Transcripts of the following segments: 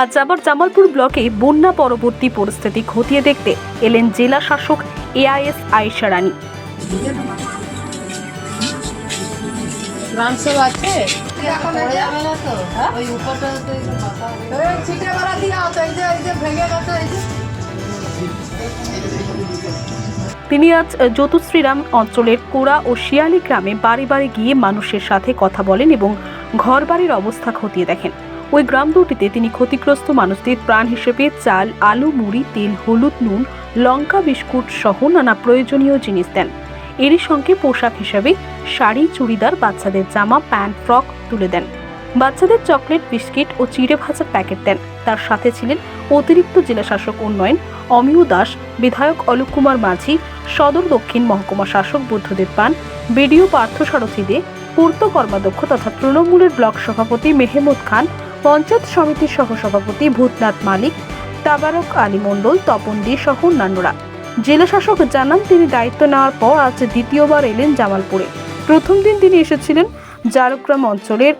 আজ আবার জামালপুর ব্লকে বন্যা পরবর্তী পরিস্থিতি খতিয়ে দেখতে এলেন জেলা শাসক এআইএস আয়েশা রানী। আছে? তিনি আজ জ্যোতিশ্রীরাম অঞ্চলের কোড়া ও শিয়ালি গ্রামে বাড়ি বাড়ি গিয়ে মানুষের সাথে কথা বলেন এবং ঘরবাড়ির অবস্থা খতিয়ে দেখেন। ওই গ্রাম দুটিতে তিনি ক্ষতিগ্রস্ত মানুষদের প্রাণ হিসেবে চাল, আলু, মুড়ি, তেল, হলুদ, নুন, লঙ্কা, বিস্কুট সহ নানা প্রয়োজনীয় জিনিস দেন। এরই সঙ্গে পোশাক হিসেবে শাড়ি, চুড়িদার, বাচ্চাদের জামা, প্যান্ট, ফ্রক তুলে দেন। বাচ্চাদের চকলেট, বিস্কিট ও চিড়ে ভাজার প্যাকেট দেন। তার সাথে ছিলেন অতিরিক্ত জেলাশাসক উন্নয়ন অমিয় দাস, বিধায়ক অলোক কুমার মাঝি, সদর দক্ষিণ মহকুমা শাসক বুদ্ধদেব পান, বিডিও পার্থসারথী দে পূর্ত কর্মাধ্যক্ষ তথা তৃণমূলের ব্লক সভাপতি মেহমুদ খান পঞ্চায়েত সমিতির সহসভাপতি ভূতনাথ মালিক তাবারক আলী মণ্ডল, তপন দে সহ অন্যান্যরা। জেলাশাসক জানান তিনি দায়িত্ব নেওয়ার পর আজ দ্বিতীয়বার এলেন জামালপুরে। প্রথম দিন তিনি এসেছিলেন জারগ্রাম অঞ্চলের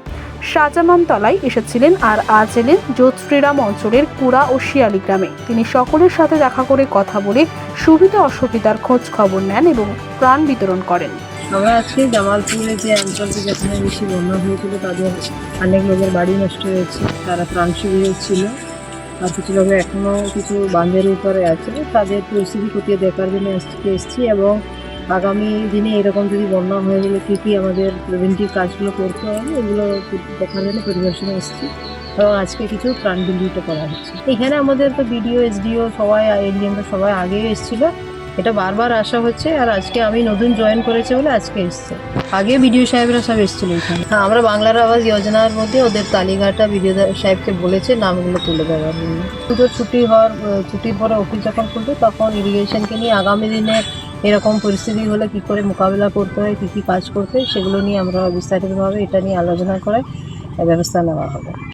শাহজামানতলায় এসেছিলেন আর আজ এলেন যোধশ্রীরাম অঞ্চলের কুড়া ও শিয়ালি গ্রামে। তিনি সকলের সাথে দেখা করে কথা বলে সুবিধা অসুবিধার খোঁজ খবর নেন এবং প্রাণ বিতরণ করেন। আমরা আজকে জামালপুরে যে অঞ্চলটি যেখানে বেশি বন্যা হয়েছিল, তাদের অনেক লোকের বাড়ি নষ্ট হয়েছে, তারা ত্রাণ শিবিরে ছিল। আর কিছু লোক এখনও কিছু বাঁধের উপরে আছে। তাদের পরিস্থিতি খতিয়ে দেখার জন্য আজকে এসেছি এবং আগামী দিনে এরকম যদি বন্যা হয়ে গেলে কী কী আমাদের প্রিভেন্টিভ কাজগুলো করতে হবে, এগুলো দেখার জন্য পরিদর্শনে এসেছি। এবং আজকে কিছু ত্রাণ বিলিত করা হচ্ছে। এখানে আমাদের তো বিডিও এসডিও সবাই এনডিএমরা সবাই আগেই এসেছিল। এটা বারবার আসা হচ্ছে আর আজকে আমি নতুন জয়েন করেছে বলে আজকে এসছে। আগে বিডিও সাহেবরা সব এসেছিল এখানে। হ্যাঁ আমরা বাংলার আবাস যোজনার মধ্যে ওদের তালিকাটা বিডিও সাহেবকে বলেছে, নামগুলো তুলে দেওয়ার জন্য। পুজোর ছুটি হওয়ার ছুটির পরে অফিস যখন খুলবে তখন ইরিগেশনকে নিয়ে আগামী দিনে এরকম পরিস্থিতি হলে কী করে মোকাবিলা করতে হয়, কী কী কাজ করতে হয়, সেগুলো নিয়ে আমরা বিস্তারিতভাবে এটা নিয়ে আলোচনা করে ব্যবস্থা নেওয়া হবে।